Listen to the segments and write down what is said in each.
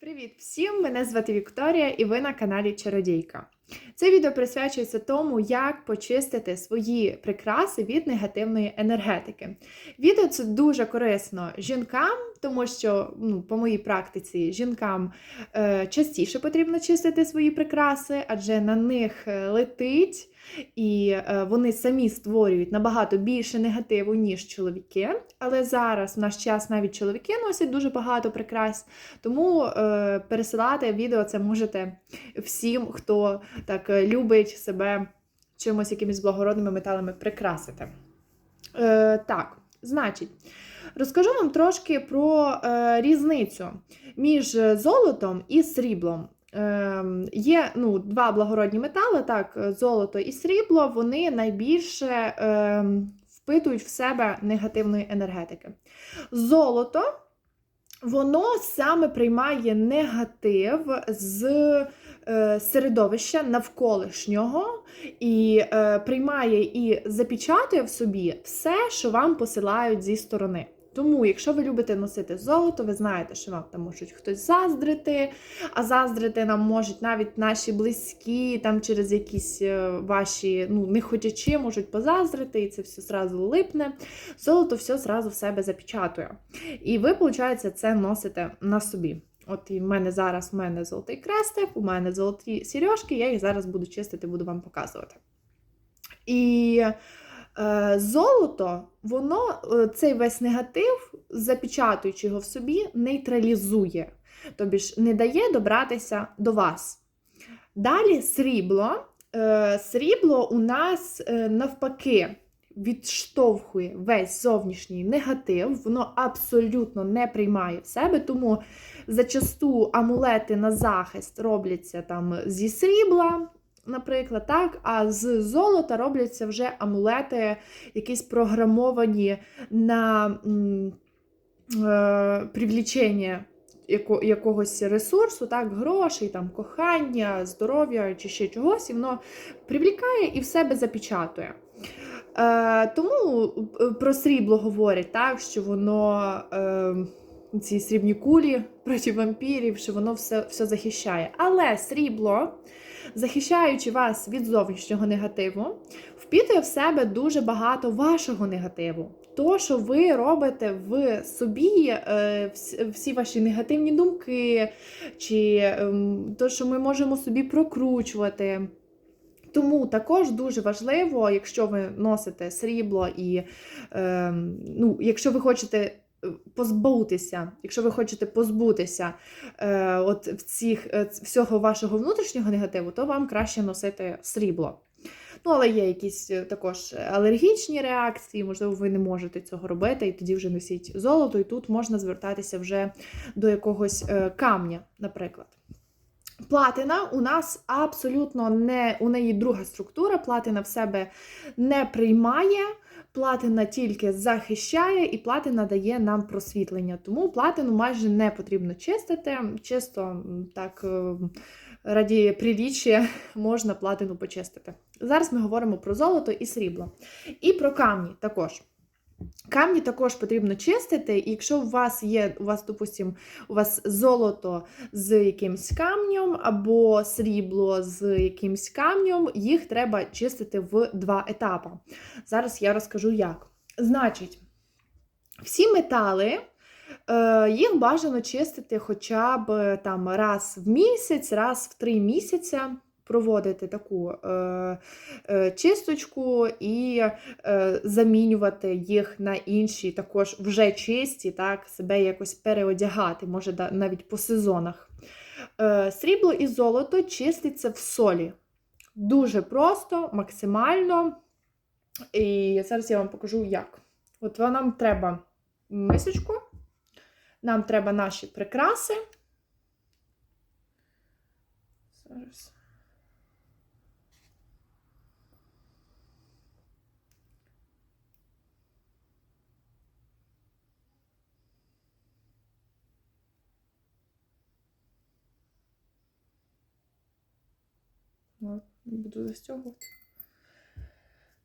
Привіт всім! Мене звати Вікторія і ви на каналі Чародійка. Це відео присвячується тому, як почистити свої прикраси від негативної енергетики. Відео це дуже корисно жінкам, тому що, ну, по моїй практиці, жінкам е, частіше потрібно чистити свої прикраси, адже на них е, летить, і е, вони самі створюють набагато більше негативу, ніж чоловіки. Але зараз в наш час навіть чоловіки носять дуже багато прикрас. Тому е, пересилати відео це можете всім, хто так е, любить себе чимось, якимись благородними металами прикрасити. Е, так, значить, розкажу вам трошки про е, різницю між золотом і сріблом. Е, є ну, два благородні метали, так, золото і срібло, вони найбільше е, впитують в себе негативної енергетики. Золото, воно саме приймає негатив з е, середовища навколишнього і е, приймає і запечатує в собі все, що вам посилають зі сторони. Тому, якщо ви любите носити золото, ви знаєте, що вам там можуть хтось заздрити, а заздрити нам можуть навіть наші близькі, там через якісь е, ваші, ну, не хотячи, можуть позаздрити, і це все зразу липне. Золото все зразу в себе запечатує. І ви, виходить, це носите на собі. От і в мене зараз в мене золотий крестик, у мене золоті сережки, я їх зараз буду чистити, буду вам показувати. І золото, воно е, цей весь негатив, запечатуючи його в собі, нейтралізує, тобі ж не дає добратися до вас. Далі срібло. Е, срібло у нас е, навпаки відштовхує весь зовнішній негатив, воно абсолютно не приймає в себе, тому зачасту амулети на захист робляться там зі срібла, наприклад, так, а з золота робляться вже амулети, якісь програмовані на е, привлічення яко- якогось ресурсу, так, грошей, там, кохання, здоров'я чи ще чогось, і воно привлікає і в себе запечатує. Е, тому е, про срібло говорять, так, що воно е, ці срібні кулі проти вампірів, що воно все, все захищає. Але срібло, захищаючи вас від зовнішнього негативу, впітує в себе дуже багато вашого негативу. То, що ви робите в собі, е, всі ваші негативні думки, чи ем, то, що ми можемо собі прокручувати. Тому також дуже важливо, якщо ви носите срібло і е, ну, якщо ви хочете позбутися, якщо ви хочете позбутися е, от в цих, е, всього вашого внутрішнього негативу, то вам краще носити срібло. Ну, але є якісь е, також алергічні реакції, можливо, ви не можете цього робити, і тоді вже носіть золото, і тут можна звертатися вже до якогось е, камня, наприклад. Платина у нас абсолютно не у неї друга структура. Платина в себе не приймає, платина тільки захищає, і платина дає нам просвітлення. Тому платину майже не потрібно чистити. Чисто так е, раді приліччя можна платину почистити. Зараз ми говоримо про золото і срібло. І про камні також. Камні також потрібно чистити, і якщо у вас є, у вас, допустим, у вас золото з якимсь камнем або срібло з якимсь камнем, їх треба чистити в два етапи. Зараз я розкажу як. Значить, всі метали. е, Їх бажано чистити хоча б там раз в місяць, раз в три місяця. Проводити таку е, е, чисточку і е, замінювати їх на інші, також вже чисті, так, себе якось переодягати, може навіть по сезонах. Е, срібло і золото чиститься в солі. Дуже просто, максимально. І зараз я вам покажу, як. От нам треба мисочку, нам треба наші прикраси. Зараз. Буду застягувати.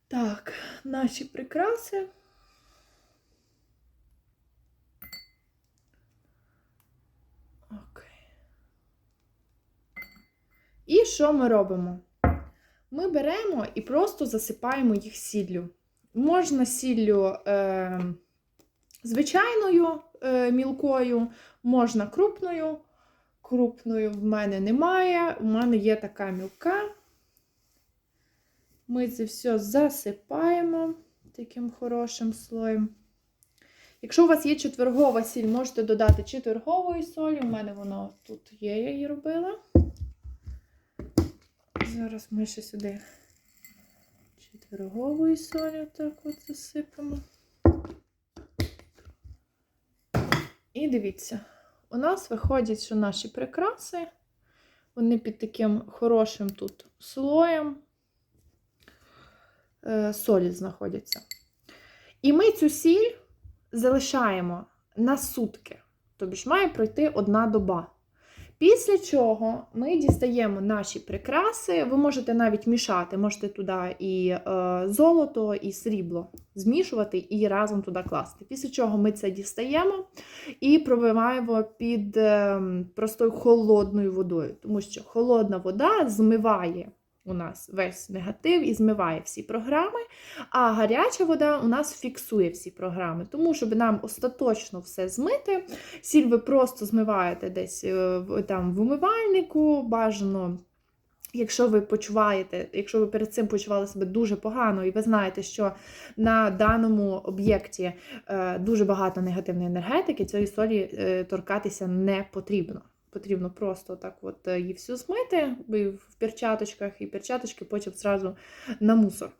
Так, наші прикраси. Окей. І що ми робимо? Ми беремо і просто засипаємо їх сіллю. Можна сіллю е, звичайною е, мілкою, можна крупною. Крупною в мене немає. У мене є така мілка. Ми це все засипаємо таким хорошим слоєм. Якщо у вас є четвергова сіль, можете додати четвергової солі. У мене воно тут є, я її робила. Зараз ми ще сюди четвергової солі так от засипемо. І дивіться, у нас виходять, що наші прикраси, вони під таким хорошим тут слоєм солі знаходяться. І ми цю сіль залишаємо на сутки. Тобі ж має пройти одна доба. Після чого ми дістаємо наші прикраси. Ви можете навіть мішати, можете туди і е, золото, і срібло змішувати і разом туди класти. Після чого ми це дістаємо і пробиваємо під е, простою холодною водою, тому що холодна вода змиває у нас весь негатив і змиває всі програми, а гаряча вода у нас фіксує всі програми. Тому, щоб нам остаточно все змити, сіль ви просто змиваєте десь е, там в умивальнику, бажано. Якщо ви почуваєте, якщо ви перед цим почували себе дуже погано, і ви знаєте, що на даному об'єкті е, дуже багато негативної енергетики, цієї солі е, торкатися не потрібно. Потрібно просто так от е, її всю змити в перчаточках, і перчаточки потім зразу на мусор.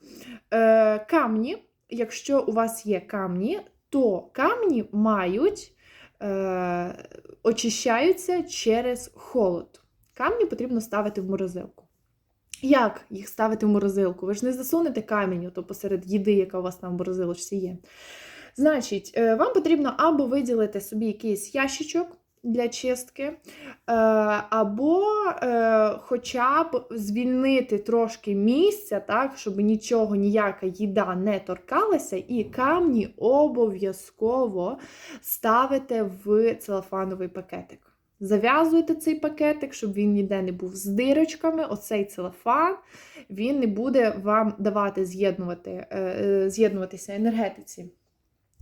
Е, камні, якщо у вас є камні, то камні мають е, очищаються через холод. Камні потрібно ставити в морозилку. Як їх ставити в морозилку? Ви ж не засунете камінь ото посеред їди, яка у вас там в морозилочці є. Значить, е, вам потрібно або виділити собі якийсь ящичок для чистки, е, або е, хоча б звільнити трошки місця, так, щоб нічого, ніяка їда не торкалася, і камні обов'язково ставите в целофановий пакетик. Зав'язуєте цей пакетик, щоб він ніде не був з дирочками. Оцей целофан він не буде вам давати е, з'єднуватися енергетиці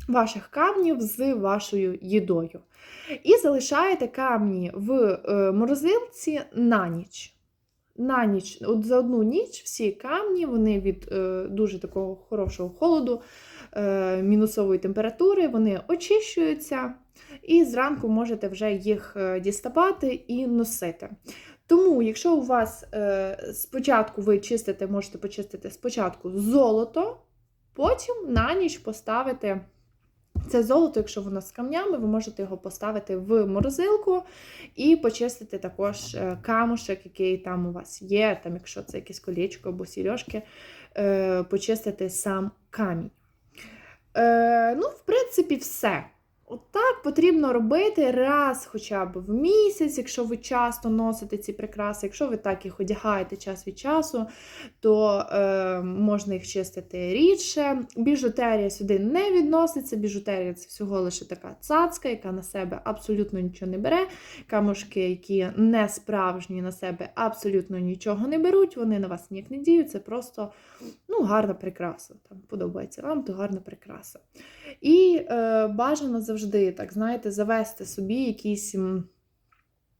ваших камнів з вашою їдою. І залишаєте камні в е, морозилці на ніч. На ніч, от за одну ніч всі камні вони від е, дуже такого хорошого холоду, е, мінусової температури, вони очищуються, і зранку можете вже їх е, діставати і носити. Тому, якщо у вас е, спочатку ви чистите, можете почистити спочатку золото, потім на ніч поставити. Це золото, якщо воно з камнями, ви можете його поставити в морозилку і почистити також е, камушек, який там у вас є, там, якщо це якесь колечко або сірьошки, е, почистити сам камінь. Е, ну, в принципі, все. Отак потрібно робити раз хоча б в місяць, якщо ви часто носите ці прикраси. Якщо ви так їх одягаєте час від часу, то е, можна їх чистити рідше. Біжутерія сюди не відноситься. Біжутерія це всього лише така цацка, яка на себе абсолютно нічого не бере. Камушки, які не справжні на себе, абсолютно нічого не беруть, вони на вас ніяк не діють. Це просто ну, гарна прикраса. Там подобається вам, то гарна прикраса. І е, бажано завжди, так знаєте, завести собі якісь.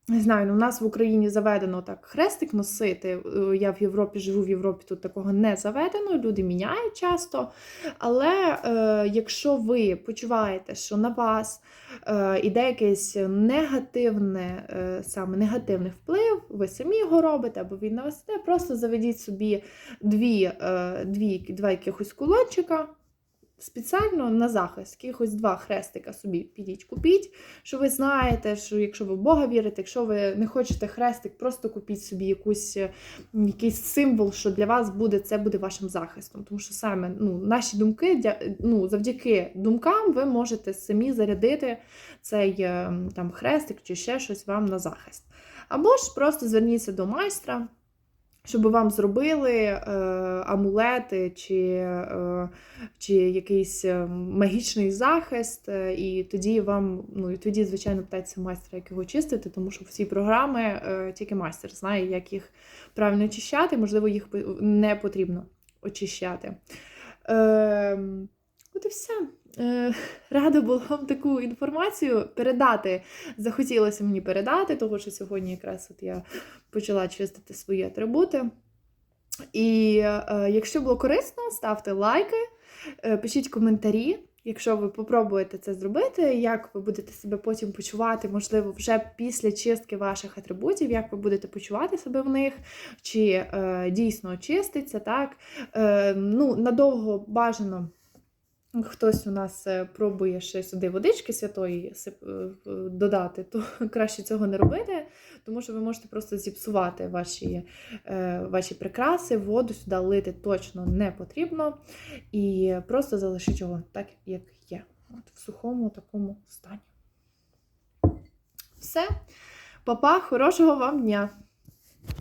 Не знаю, ну, у нас в Україні заведено так хрестик носити. Е, Я в Європі живу в Європі, тут такого не заведено, люди міняють часто. Але е, якщо ви почуваєте, що на вас е, іде якийсь негативне, е, саме негативний вплив, ви самі його робите, або він на вас іде, просто заведіть собі дві, е, дві, два якихось кулончика. Спеціально на захист, якихось два хрестика собі підіть, купіть, що ви знаєте, що якщо ви в Бога вірите, якщо ви не хочете хрестик, просто купіть собі якусь, е, якийсь символ, що для вас буде, це буде вашим захистом. Тому що саме ну, наші думки, ну, завдяки думкам ви можете самі зарядити цей е, там, хрестик чи ще щось вам на захист. Або ж просто зверніться до майстра. Щоб вам зробили е, амулети чи, е, чи якийсь е, магічний захист, е, і тоді вам, ну і тоді, звичайно, питається майстра, як його чистити, тому що всі програми е, тільки майстер знає, як їх правильно очищати, можливо, їх не потрібно очищати. Е, от і все. Е, рада була вам таку інформацію передати. Захотілося мені передати, тому що сьогодні якраз от я почала чистити свої атрибути. І е, якщо було корисно, ставте лайки, е, пишіть коментарі. Якщо ви попробуєте це зробити, як ви будете себе потім почувати, можливо, вже після чистки ваших атрибутів, як ви будете почувати себе в них, чи е, дійсно очиститься, так? Е, ну, надовго бажано. Хтось у нас е, пробує ще сюди водички святої е, додати, то краще цього не робити, тому що ви можете просто зіпсувати ваші, е, ваші прикраси, воду сюди лити точно не потрібно. І просто залишіть його так, як є. От, в сухому такому стані. Все. Папа, хорошого вам дня!